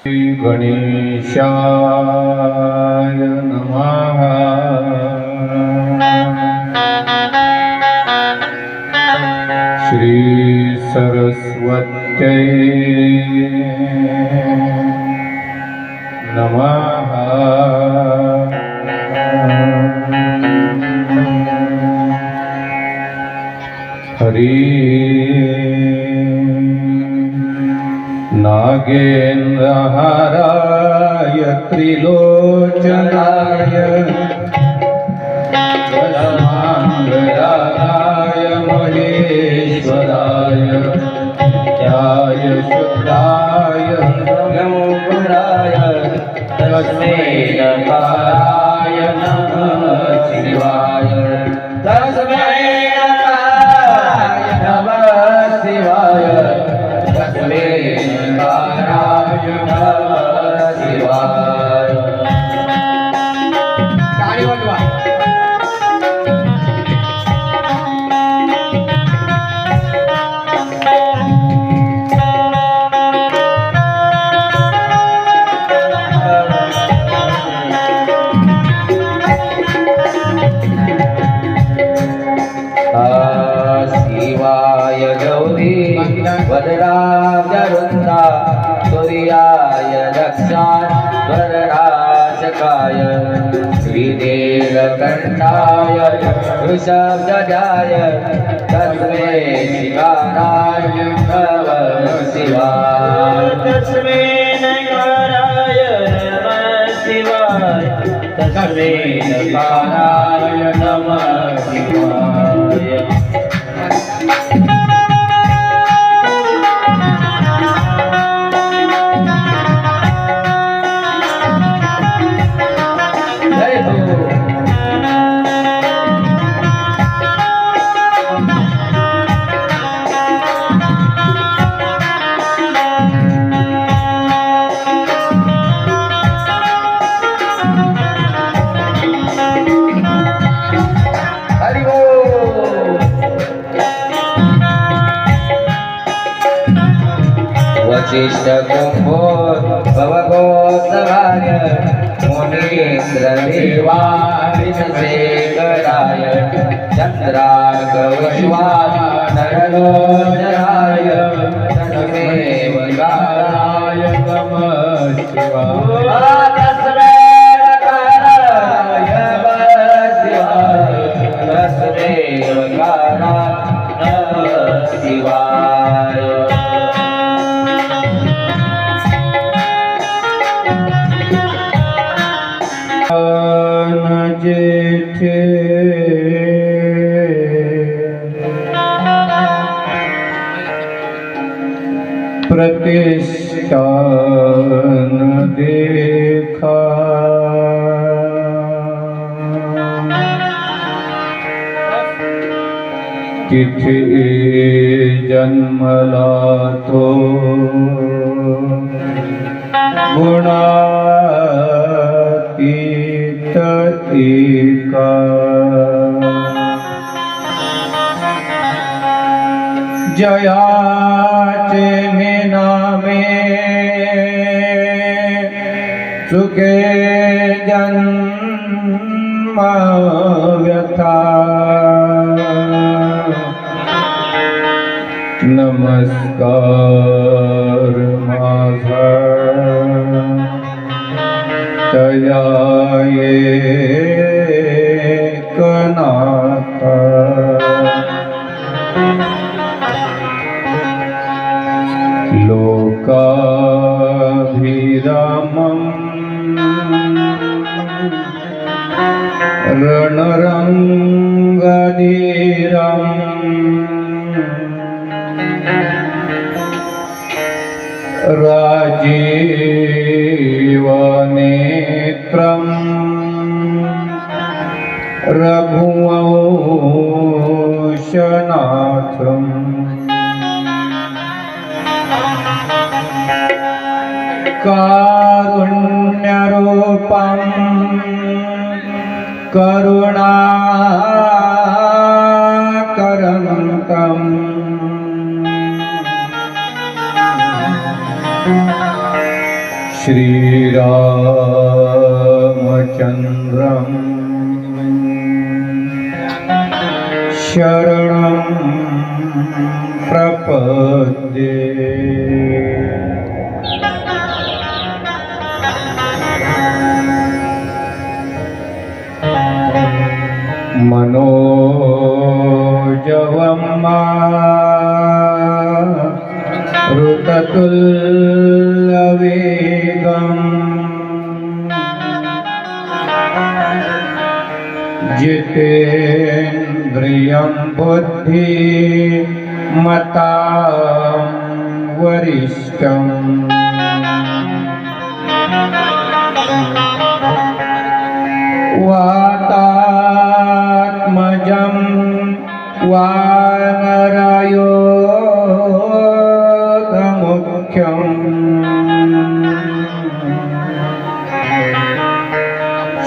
श्री गणेशाय नमः। श्रीसरस्वत्यै नमः। हरी नागे त्रिलोचनाय शेखराय चन्द्राकविश्वानरगोचराय तन्मे वराय नमः शिवाय तिथे जन्मला तो गुणातीत एका जया नमस्कार मा लोकाभिरामम् रणरङ्ग रघुवंशनाथम् कारुण्यरूपं करुणाकरन्तम् श्रीरामचन्द्रम् शरणं प्रपद्ये। मनोजवं मा ऋततुल्यवेगम् जितेन्द्रियं बुद्धि मतां वरिष्ठम् वातात्मजं वानरयोगमुख्यम्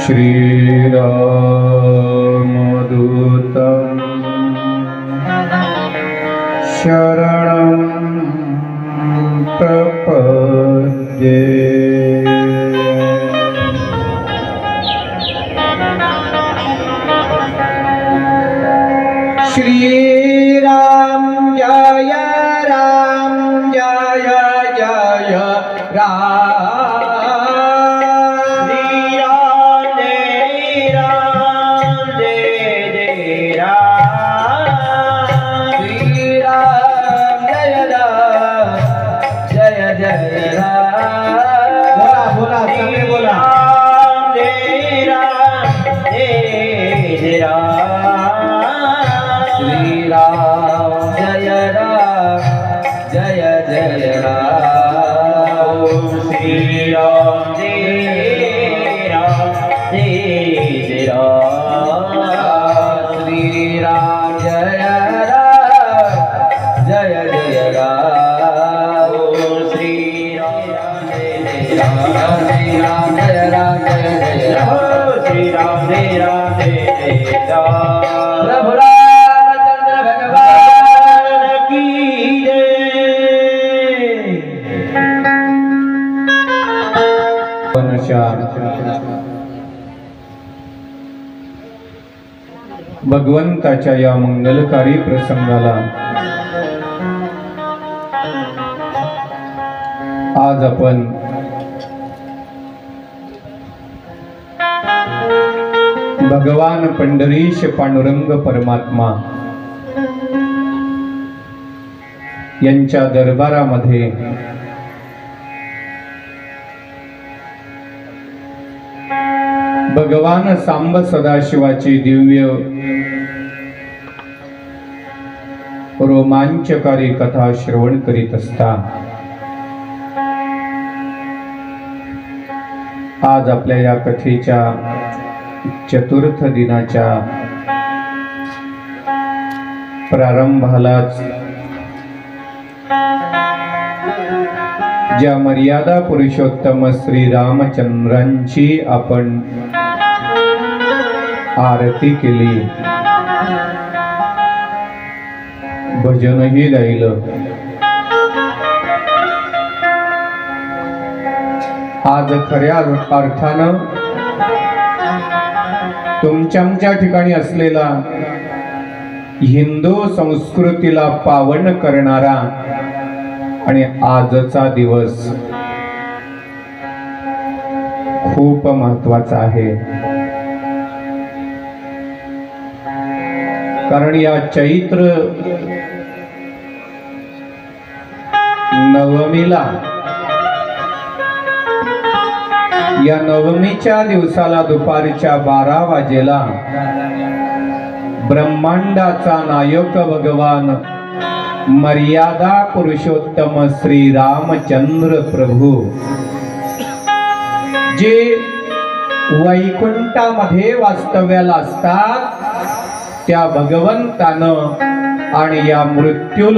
श्रीरामदूतं भगवंताच्या या मंगलकारी प्रसंगाला. आज आपण भगवान पंढरीश पांडुरंग परमात्मा यांच्या दरबारामध्ये भगवान सांब सदाशिवाची दिव्य रोमांचकारी कथा श्रवण करीत असता. आज आपल्या या कथेच्या चतुर्थ दिनाच्या प्रारंभालाच ज्या मर्यादा पुरुषोत्तम श्री रामचंद्रांची आपण आरती केली. भजनही गायलं आज खऱ्या अर्थानं तुमच्या ठिकाणी असलेला हिंदू संस्कृतीला पावन करणारा आणि आजचा दिवस खूप महत्त्वाचा आहे. कारण या चैत्र नवमीला. या नवमीच्या दिवसाला दुपारच्या बारा वाजेला ब्रह्मांडाचा नायक भगवान मर्यादा पुरुषोत्तम श्री रामचंद्र प्रभू जे वैकुंठामध्ये वास्तव्याला असतात त्या भगवंतानं आणि या मृत्यू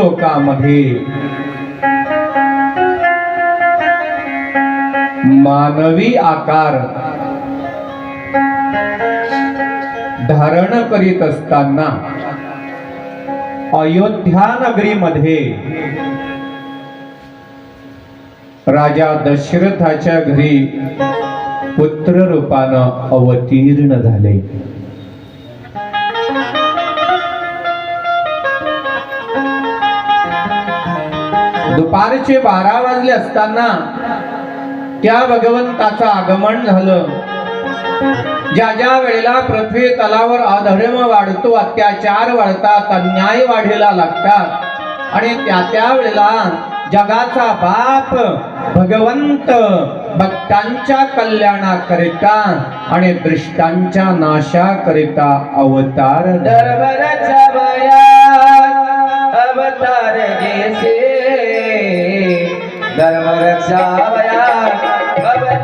मानवी आकार. धारण करीत असताना अयोध्या नगरीमध्ये राजा दशरथाच्या घरी पुत्र रूपानं अवतीर्ण झाले. दुपारचे बारा वाजले असताना त्या भगवंताचं आगमन झालं. ज्या ज्या वेळेला पृथ्वी तलावर अधर्म वाढतो अत्याचार वाढतात अन्याय वाढीला लागतात आणि त्या त्या वेळेला जगाचा बाप भगवंत भक्तांच्या कल्याणाकरिता आणि दृष्टांच्या नाशाकरिता अवतार अवतार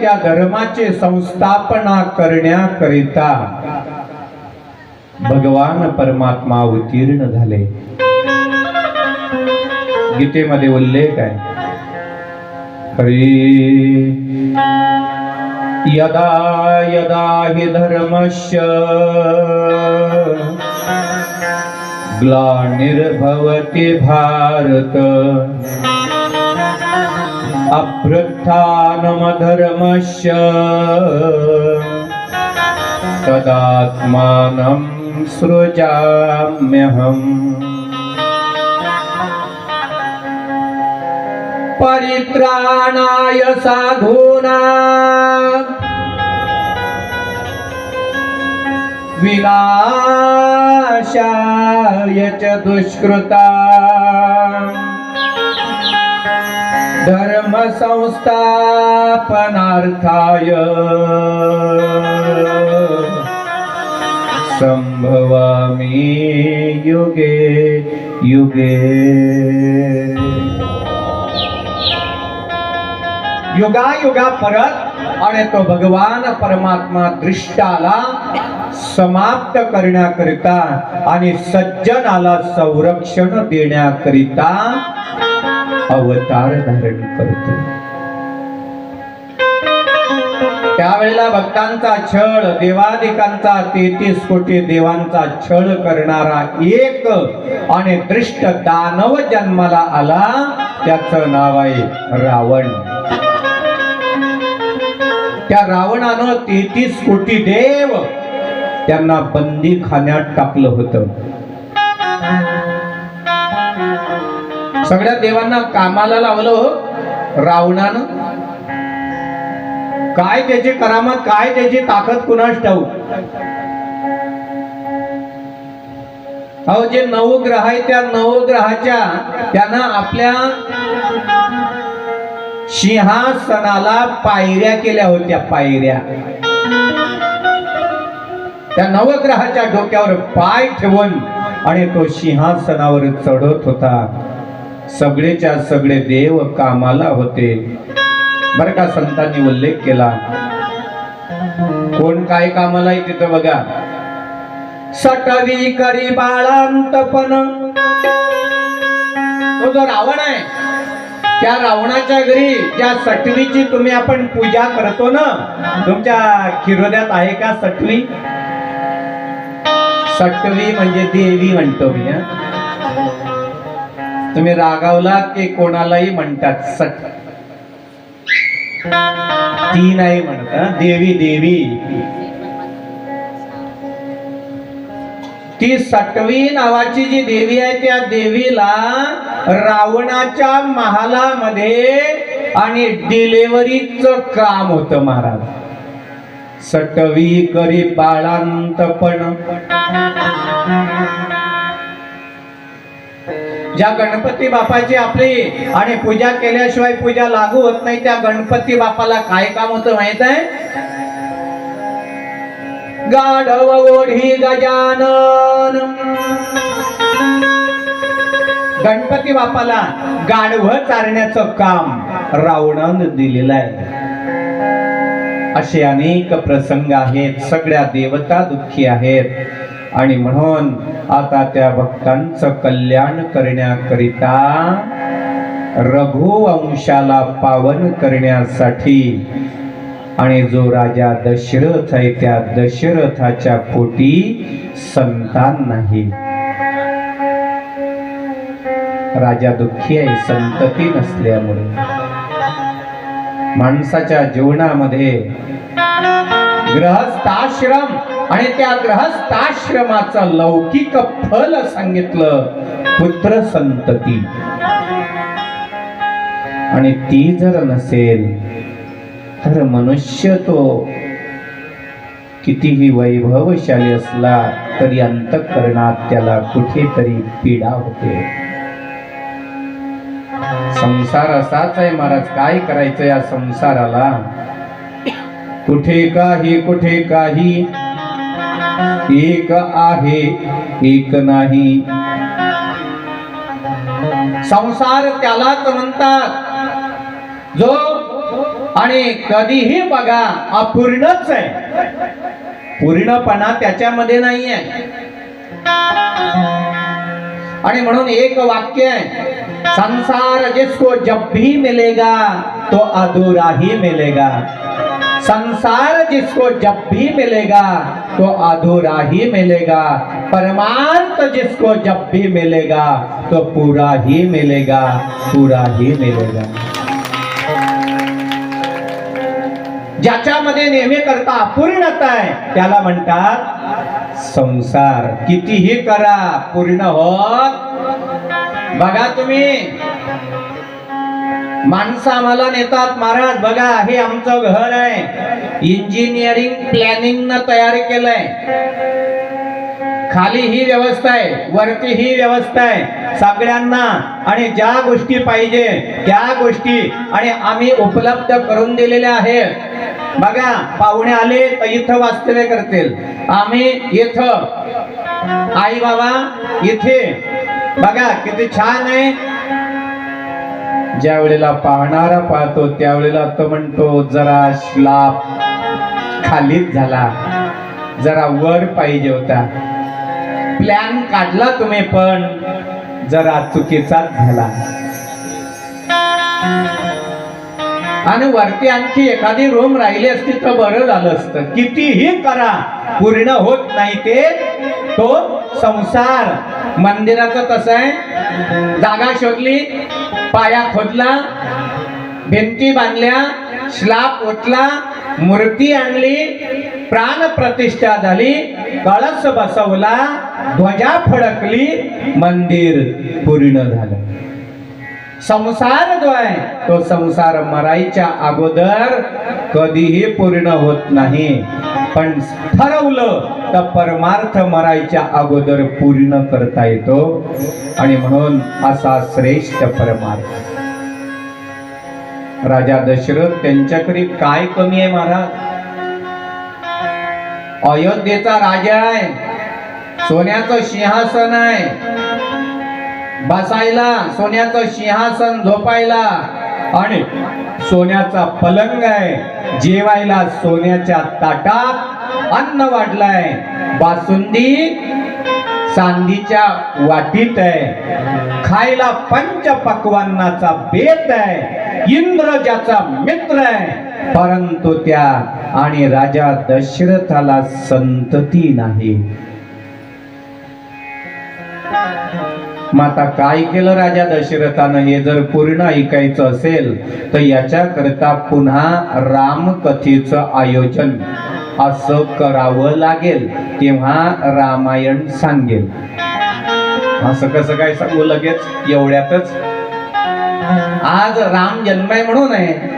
त्या धर्माचे संस्थापना करण्याकरिता भगवान परमात्मा अवतीर्ण झाले. गीतेमध्ये उल्लेख आहे. हरी यदा यदा हि धर्मस्य ग्लानिर्भवति भारत। अभ्युत्थानमधर्मस्य तदात्मानं सृजाम्यहम्। परित्राणाय साधूना। विनाशाय च दुष्कृता। धर्म संस्थापनार्थाय संभवामी युगे। युगे युगा परत आणि तो भगवान परमात्मा दृष्टाला समाप्त करण्याकरिता आणि सज्जनाला संरक्षण देण्याकरिता अवतार धारण करतो. त्यावेळेला भक्तांचा छळ देवादिकांचा तेहतीस कोटी देवांचा छळ करणारा एक आणि दृष्ट दानव जन्माला आला त्याचं नाव आहे रावण. त्या रावणानं तेहतीस कोटी देव त्यांना बंदी खाण्यात टाकलं होतं. सगळ्या देवांना कामाला लावलं हो, रावणानं. काय त्याची करामत काय त्याची ताकद कुणास ठाऊ अहो जे नवग्रह आहे त्या नवग्रहाच्या त्यांना आपल्या सिंहासनाला पायऱ्या केल्या होत्या पायऱ्या. त्या नवग्रहाच्या डोक्यावर पाय ठेवून आणि तो सिंहासनावर चढत होता. सगळेच्या सगळे देव कामाला होते. बर का संतांनी उल्लेख केला? कोण काय कामाला आहे तिथं बघा. सटवी करी बाळांतपण तो जो रावण आहे त्या रावणाच्या घरी त्या सटवीची तुम्ही आपण पूजा करतो ना? तुमच्या खिरोद्यात आहे का सटवी? सटवी म्हणजे देवी म्हणतो मी तुम्ही रागावला की कोणालाही म्हणतात? सट ती नाही म्हणत देवी देवी. ती सटवी नावाची जी देवी आहे त्या देवीला रावणाच्या महालामध्ये आणि डिलेवरीच काम होतं महाराज. सटवी करी बाळांतपण ज्या गणपती बापाची आपली आणि पूजा केल्याशिवाय पूजा लागू होत नाही त्या गणपती बापाला काय काम होतं माहीत आहे? गाढव ओढी गजानन. गणपती बापाला गाढव चारण्याचं काम रावणानं दिलेलं आहे. असे अनेक प्रसंग आहेत सगळ्या देवता दुःखी आहेत. आणि म्हणून आता त्या भक्तांचं कल्याण करण्याकरिता रघुवंशाला पावन करण्यासाठी आणि जो राजा दशरथ आहे त्या दशरथाच्या पोटी संतान नाही. राजा दुःखी आहे संतती नसल्यामुळे. माणसाच्या जीवनामध्ये ग्रहस्थाश्रम आणि त्या ग्रहस्थाश्रमाचं लौकिक फल सांगितलं पुत्र संतती. आणि ती जर नसेल तर मनुष्य तो कितीही वैभवशाली असला तरी अंतकरणात त्याला कुठेतरी पीडा होते. संसार असाच आहे महाराज काय करायचं या संसाराला? कुठे काही कुठे काही. एक आहे एक नाही. संसार त्यालाच म्हणतात. जो आणि कधीही बघा अपूर्णच आहे. पूर्णपणा त्याच्यामध्ये नाही आहे आणि म्हणून एक वाक्य आहे संसार जिसको जब भी मिलेगा तो अधूरा ही मिलेगा. संसार जिसको जब भी मिलेगा तो अधूरा ही मिलेगा। परमार्थ जिसको जब भी मिलेगा तो पूरा ही मिलेगा, पूरा ही मिलेगा। ज्याच्यामध्ये नेहमी करता अपूर्णता आहे. त्याला म्हणतात, संसार. कितीही करा, पूर्ण होत. बघा तुम्ही. माणसं आम्हाला नेतात महाराज बघा हे आमचं घर आहे. इंजिनिअरिंग प्लॅनिंग न तयार केलंय. खाली ही व्यवस्था आहे वरती ही व्यवस्था आहे. सगळ्यांना आणि ज्या गोष्टी पाहिजे त्या गोष्टी आणि आम्ही उपलब्ध करून दिलेल्या आहेत. बघा पाहुणे आले तर इथं वास्तव्य करतील. आम्ही इथं आई बाबा इथे. बघा किती छान आहे. ज्या वेळेला पाहणारा पाहतो त्यावेळेला तो म्हणतो जरा श्लाप खालीच झाला. जरा वर पाहिजे होता. प्लॅन काढला तुम्ही पण जरा चुकीचाच झाला. आणि वरती आणखी एखादी रूम राहिली असती तर बरं झालं असतं. कितीही करा पूर्ण होत नाही ते तो संसार. मंदिराचं तसं आहे. जागा शोधली पाया खोदला भिंती बांधल्या स्लाब ओतला मूर्ती आणली प्राण प्रतिष्ठा झाली कळस बसवला ध्वजा फडकली मंदिर पूर्ण झालं. संसार जो आहे तो संसार मरायच्या अगोदर कधीही पूर्ण होत नाही. पण ठरवलं तर परमार्थ मरायच्या अगोदर पूर्ण करता येतो. आणि म्हणून असा श्रेष्ठ परमार्थ. राजा दशरथ त्यांच्याकडे काय कमी आहे महाराज? अयोध्येचा राजा आहे. सोन्याचं सिंहासन आहे. बसायला सोन्याचं सिंहासन झोपायला. आणि सोन्याचा पलंग आहे. जेवायला सोन्याच्या ताटात अन्न वाढलाय. बासुंदी चांदीच्या वाटीत आहे. खायला पंच पक्वान्नाचा बेत आहे. इंद्र ज्याचा मित्र आहे. परंतु त्या आणि राजा दशरथाला संतती नाही. मग आता काय केलं राजा दशरथानं? हे जर पूर्ण ऐकायचं असेल तर याच्याकरता पुन्हा रामकथेचं आयोजन असं करावं लागेल तेव्हा रामायण सांगेल. असं कसं काय सांगू लगेच? एवढ्यातच. आज राम जन्माय म्हणून आहे.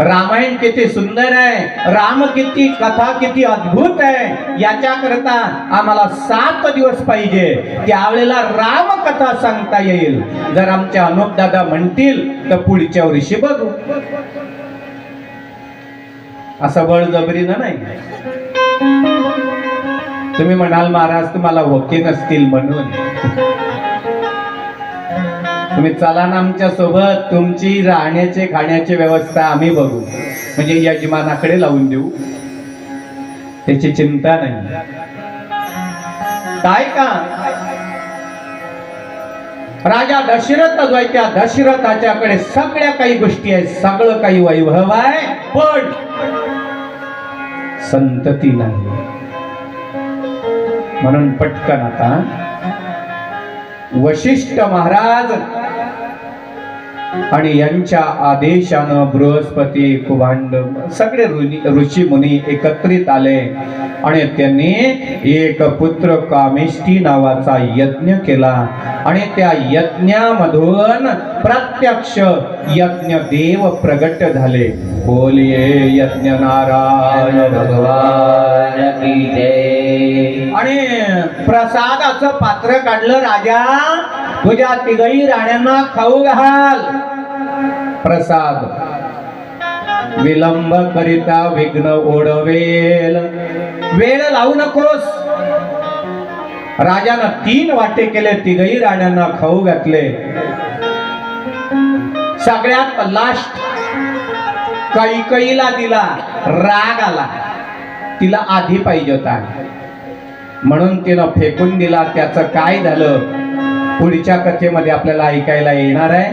रामायण किती सुंदर आहे राम किती कथा किती अद्भुत आहे याच्याकरता आम्हाला सात दिवस पाहिजे. त्यावेळेला राम कथा सांगता येईल. जर आमच्या अनुप दादा म्हणतील तर पुढच्या वर्षी बघू. असं बळजबरीनं नाही. तुम्ही म्हणाल महाराज तुम्हाला वकील असतील म्हणून. तुम्ही चला ना आमच्यासोबत तुमची राहण्याचे खाण्याची व्यवस्था आम्ही बघू. म्हणजे यजमानाकडे लावून देऊ. त्याची चिंता नाही. काय का? राजा दशरथ जो आहे त्या दशरथाच्याकडे सगळ्या काही गोष्टी आहेत. सगळं काही वैभव आहे पण संतती नाही. म्हणून पटकन आता. वशिष्ठ महाराज आणि यांच्या आदेशानं बृहस्पती कुभांड सगळे ऋषी मुनी एकत्रित आले आणि त्यांनी एक पुत्र कामेष्टी नावाचा यज्ञ केला. आणि त्या यज्ञामधून प्रत्यक्ष यज्ञ देव प्रगट झाले. बोलिये यज्ञ नारायण भगवान आणि प्रसादाचं पात्र काढलं राजा. तुझ्या तिघही राण्यांना खाऊ घाल. प्रसाद. विलंब करिता विघ्न ओढवेल. वेळ लावू नकोस. राजानं तीन वाटे केले तिघही राण्यांना खाऊ घातले. सगळ्यात लास्ट कैकईला दिला राग आला. तिला आधी पाहिजे होता. म्हणून तिनं फेकून दिला त्याचं काय झालं? पुढच्या कथेमध्ये आपल्याला ऐकायला येणार आहे.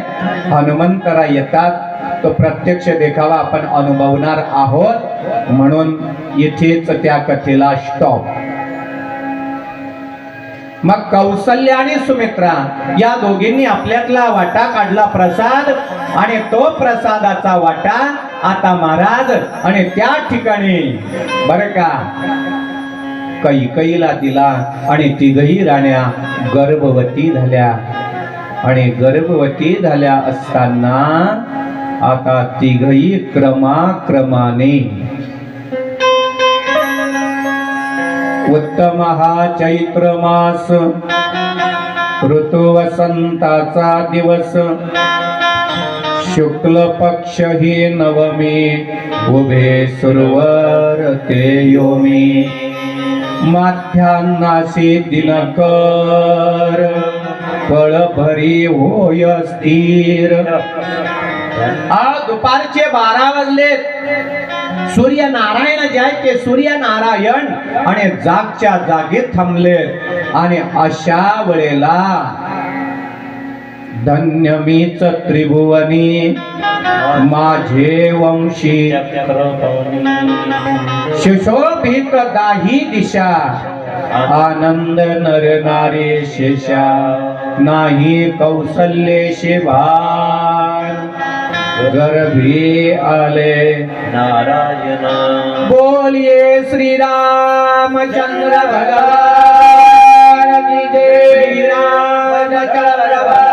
हनुमंतरा येतात. तो प्रत्यक्ष देखावा आपण अनुभवणार आहोत. म्हणून येथेच त्या कथेला स्टॉप मग कौसल्य आणि सुमित्रा या दोघींनी आपल्यातला वाटा काढला प्रसाद. आणि तो प्रसादाचा वाटा आता महाराज आणि त्या ठिकाणी. बर का? कैकईला दिला आणि तिघही राण्या गर्भवती झाल्या. आणि गर्भवती झाल्या असताना आता तिघही क्रमाक्रमाने. उत्तम हा चैत्र मास. ऋतू वसंताचा दिवस. शुक्ल पक्ष ही नवमी. उभे सुरवर ते योमी. माध्यान्नाशी दिनकर फळ भरी होय स्थिर. आज दुपारचे बारा वाजलेत. सूर्य नारायण जे आहेत ते सूर्य नारायण आणि जागच्या जागी थांबले आणि अशा वेळेला धन्य मीच त्रिभुवनी माझे वंशी। सुशोभित दाही दिशा आनंद नर नारी शेषा नाही कौशल्ये शिभान गर्भी आले। नारायण। बोलिए श्री रामचंद्र भगवान की जय श्री रामचंद्र भगवान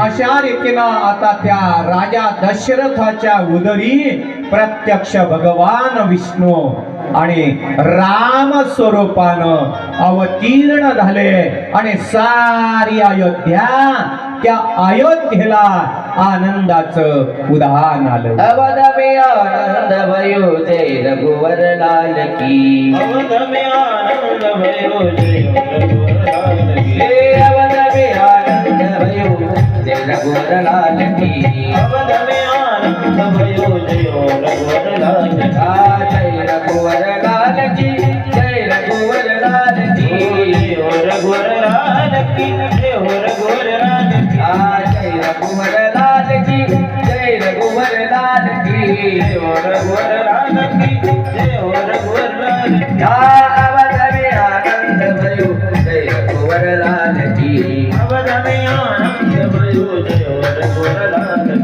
अशा रीतीनं आता त्या राजा दशरथाच्या उदरी प्रत्यक्ष भगवान विष्णू आणि राम स्वरूपानं अवतीर्ण झाले. आणि सारी अयोध्या त्या अयोध्येला आनंदाचं उदाहरण आलं. अवध में आनंद भयो जय रघुवर लाल की. अवध में आनंद भयो जय रघुवर लाल की अवध में आनंद भयो जय रघुवर लाल की जय रघुवर लाल की जय रघुवर लाल की जय रघुवर लाल की जय रघुवर लाल की जय रघुवर लाल की जय रघुवर लाल की जय रघुवर लाल की जय रघुवर लाल की अवध में आनंद भयो जय रघुवर लाल की। आनंद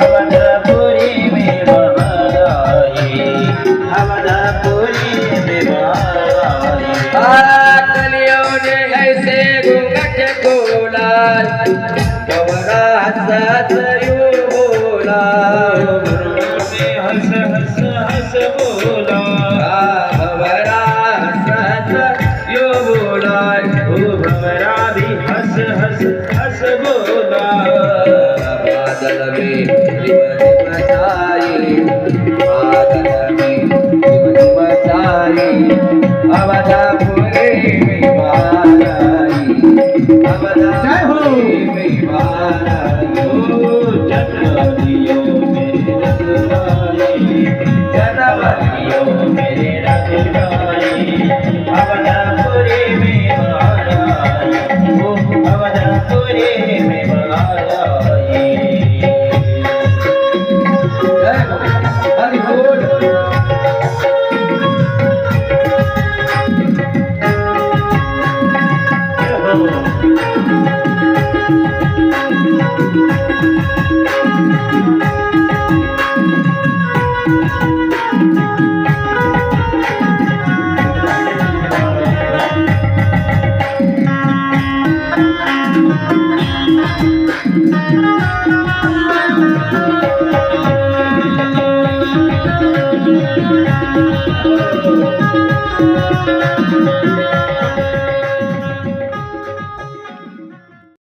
ಅವನ